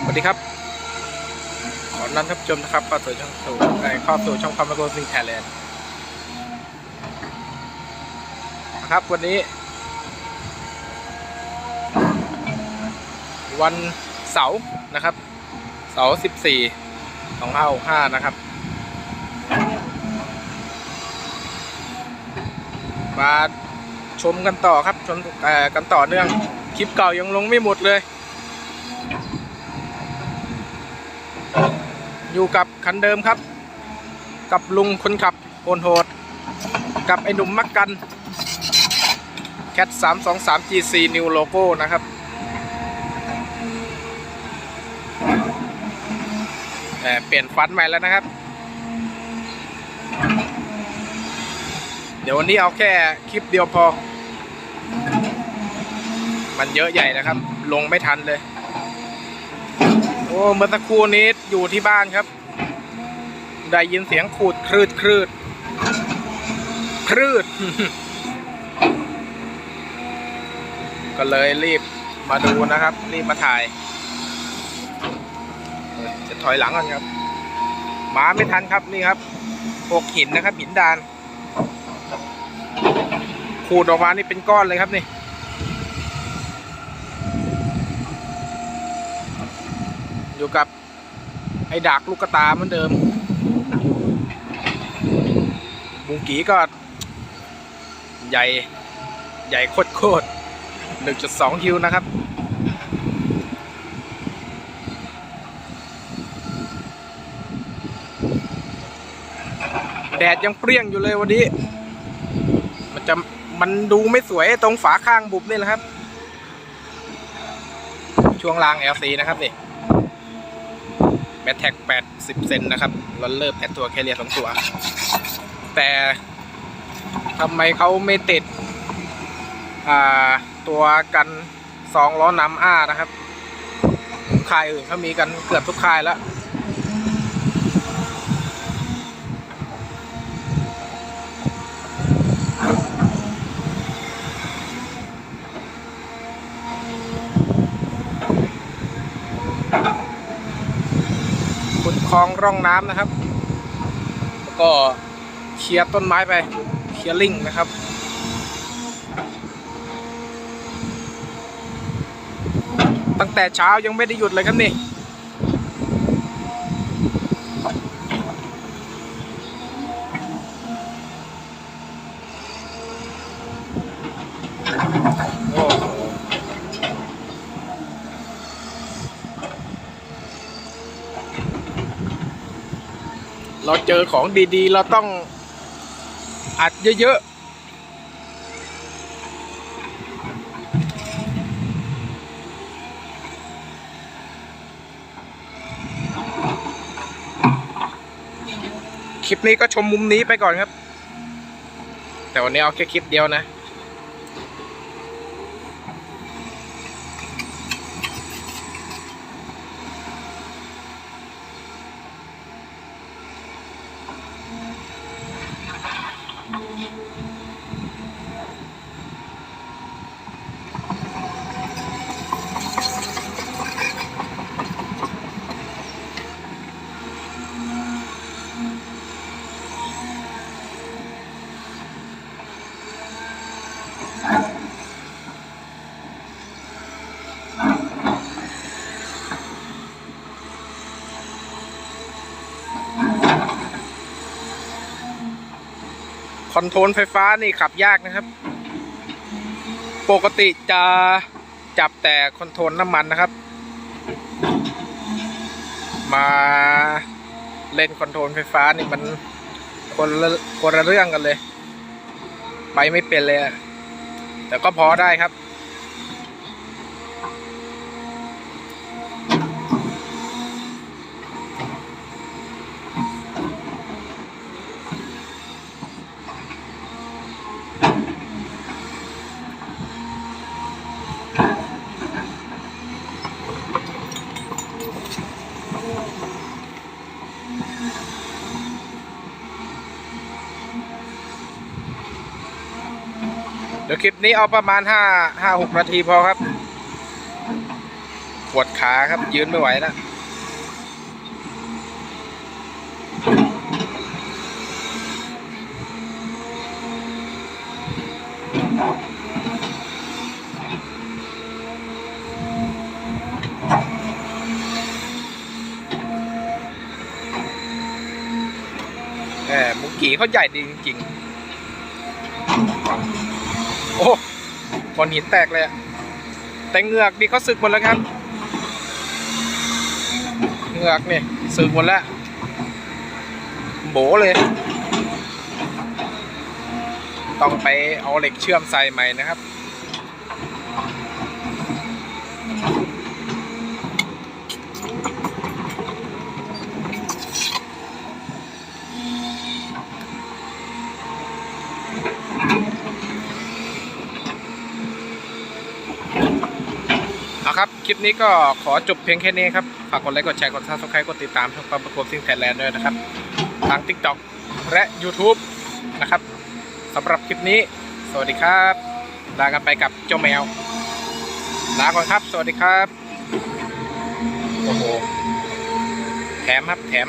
สวัสดีครับ ขอนันทับชมนะครับเข้าสู่ช่องสู่เข้าสู่ช่องความรักโรซิงไทยแลนด์นะครับวันนี้ วันเสาร์นะครับ เสาร์สิบสี่สองห้าหกห้านะครับ มาชมกันต่อครับชมกันต่อเนื่อง คลิปเก่ายังลงไม่หมดเลย อยู่กับคันเดิมครับ กับลุงคนขับโอนโหด กับไอ้หนุ่มมักกันแคท323 GC New Logo นะครับแต่เปลี่ยนฟันใหม่แล้วนะครับ เดี๋ยววันนี้เอาแค่คลิปเดียวพอ มันเยอะใหญ่นะครับ ลงไม่ทันเลย โอ้เมื่อสักครู่นี้อยู่ที่บ้านครับ ได้ยินเสียงขูดครืดครืดครืด ก็เลยรีบมาดูนะครับ รีบมาถ่าย จะถอยหลังก่อนครับ มาไม่ทันครับนี่ครับพวกหินนะครับหินดาน ขูดออกมานี่เป็นก้อนเลยครับนี่ อยู่กับไอ้ดักลูกกระตาเหมือนเดิม บุงกีก็ ใหญ่ ใหญ่โคตรโคตรหนึ่งจุดสองคิวนะครับ แดดยังเปรี้ยงอยู่เลยวันนี้ มันจะมันดูไม่สวยตรงฝาข้างบุบนี่แหละครับ ช่วงราง LC นะครับนี่ แบตแท็ก 80 เซนนะครับลอนเลอร์แปดตัวแคเรียสองตัว แต่ทำไมเขาไม่ติดตัวกันสองล้อนำอ้านะครับค่ายอื่นเขามีกันเกือบทุกค่ายแล้ว องร่องน้ำนะครับ แล้วก็เคลียร์ต้นไม้ไป เคลียร์ลิงนะครับตั้งแต่เช้ายังไม่ได้หยุดเลยครับนี่ เราเจอของดีๆ เราต้องอัดเยอะๆ คลิปนี้ก็ชมมุมนี้ไปก่อนครับ แต่วันนี้เอาแค่คลิปเดียวนะ คอนโทรลไฟฟ้านี่ขับยากนะครับ ปกติจะจับแต่คอนโทรลน้ำมันนะครับ มาเล่นคอนโทรลไฟฟ้านี่มันคนละคนละเรื่องกันเลย ไปไม่เป็นเลยแต่ก็พอได้ครับ เดี๋ยวคลิปนี้เอาประมาณห้าห้าหกนาทีพอครับโหวดขาครับยืนไม่ไหวแล้วแหมมุกี้เขาใหญ่ดีจริงๆ โอ้ก้อนหินแตกเลยอะแต่เหงือกดีเขาสึกหมดแล้วครับ เหงือกเนี่ยสึกหมดแล้วโบเลย ต้องไปเอาเหล็กเชื่อมใส่ใหม่นะครับ คลิปนี้ก็ขอจบเพียงแค่นี้ครับ ฝากกดไลค์ กดแชร์ กดซับสไครต์กดติดตามช่องความประกวดซิ่งไทยแลนด์ด้วยนะครับ ทาง TikTok และ YouTube นะครับสำหรับคลิปนี้ สวัสดีครับ ลากันไปกับเจ้าแมว ลาก่อนครับ สวัสดีครับ โอ้โห แถมครับ แถม